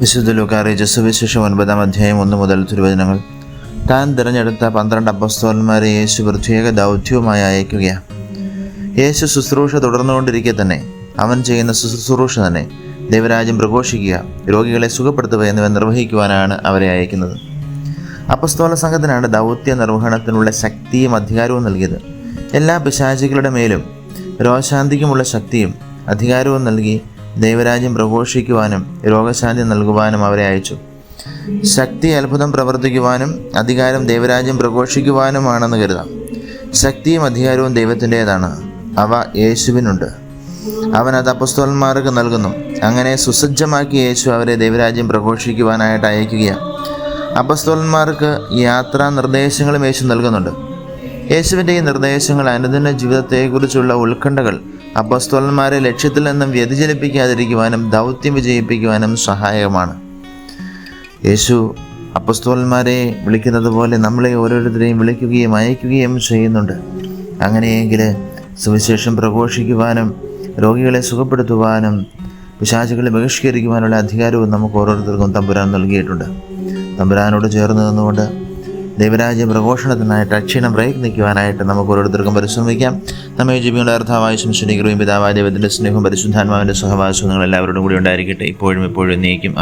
വിശുദ്ധ ലൂക്കാറിയ ജസുവിശേഷം ഒൻപതാം അധ്യായം ഒന്ന് മുതൽ തിരുവചനങ്ങൾ. താൻ തിരഞ്ഞെടുത്ത പന്ത്രണ്ട് അപ്പസ്തോന്മാരെ യേശു പ്രത്യേക ദൗത്യവുമായി അയക്കുകയാണ്. യേശു ശുശ്രൂഷ തുടർന്നുകൊണ്ടിരിക്കെ തന്നെ. അവൻ ചെയ്യുന്ന ശുശ്രൂഷ തന്നെ ദൈവരാജ്യം പ്രഘോഷിക്കുക രോഗികളെ സുഖപ്പെടുത്തുക എന്നിവ നിർവഹിക്കുവാനാണ് അവരെ അയക്കുന്നത്. അപ്പസ്തോല സംഘത്തിനാണ് ദൗത്യ നിർവഹണത്തിനുള്ള ശക്തിയും അധികാരവും നൽകിയത്. എല്ലാ പിശാചികളുടെ മേലും രോഗശാന്തിക്കുമുള്ള ശക്തിയും അധികാരവും നൽകി ദൈവരാജ്യം പ്രഘോഷിക്കുവാനും രോഗശാന്തി നൽകുവാനും അവരെ അയച്ചു. ശക്തി അത്ഭുതം പ്രവർത്തിക്കുവാനും അധികാരം ദൈവരാജ്യം പ്രഘോഷിക്കുവാനുമാണെന്ന് കരുതാം. ശക്തിയും അധികാരവും ദൈവത്തിന്റേതാണ്. അവ യേശുവിനുണ്ട്. അവൻ അത് അപ്പസ്തോലന്മാർക്ക് നൽകുന്നു. അങ്ങനെ സുസജ്ജമാക്കി യേശു അവരെ ദൈവരാജ്യം പ്രഘോഷിക്കുവാനായിട്ട് അയക്കുകയാണ്. അപ്പസ്തോലന്മാർക്ക് യാത്രാ നിർദ്ദേശങ്ങളും യേശു നൽകുന്നുണ്ട്. യേശുവിന്റെ ഈ നിർദ്ദേശങ്ങൾ അനുദിന ജീവിതത്തെക്കുറിച്ചുള്ള ഉത്കണ്ഠകൾ അപ്പസ്തോലന്മാരെ ലക്ഷ്യത്തിൽ നിന്നും വ്യതിചലിപ്പിക്കാതിരിക്കുവാനും ദൗത്യം വിജയിപ്പിക്കുവാനും സഹായകമാണ്. യേശു അപ്പസ്തോലന്മാരെ വിളിക്കുന്നത് പോലെ നമ്മളെ ഓരോരുത്തരെയും വിളിക്കുകയും അയക്കുകയും ചെയ്യുന്നുണ്ട്. അങ്ങനെയെങ്കിൽ സുവിശേഷം പ്രഘോഷിക്കുവാനും രോഗികളെ സുഖപ്പെടുത്തുവാനും പിശാചുകളെ ബഹിഷ്കരിക്കുവാനുള്ള അധികാരവും നമുക്ക് ഓരോരുത്തർക്കും തമ്പുരാൻ നൽകിയിട്ടുണ്ട്. തമ്പുരാനോട് ചേർന്ന് നിന്നുകൊണ്ട് ദൈവരാജ്യ പ്രഘോഷണത്തിനായിട്ട് അക്ഷീണം പ്രയത്നിക്കുവാനായിട്ട് നമുക്ക് ഓരോരുത്തർക്കും പരിശ്രമിക്കാം. നമ്മെ ജീവികളുടെ അർത്ഥവായുസും ശംശനികരും പിതാവായ ദൈവത്തിന്റെ സ്നേഹവും പരിശുദ്ധാത്മാവിന്റെ സഹവാസവും നിങ്ങൾ എല്ലാവരോടും കൂടി ഉണ്ടായിരിക്കട്ടെ. ഇപ്പോഴും എപ്പോഴും നീക്കും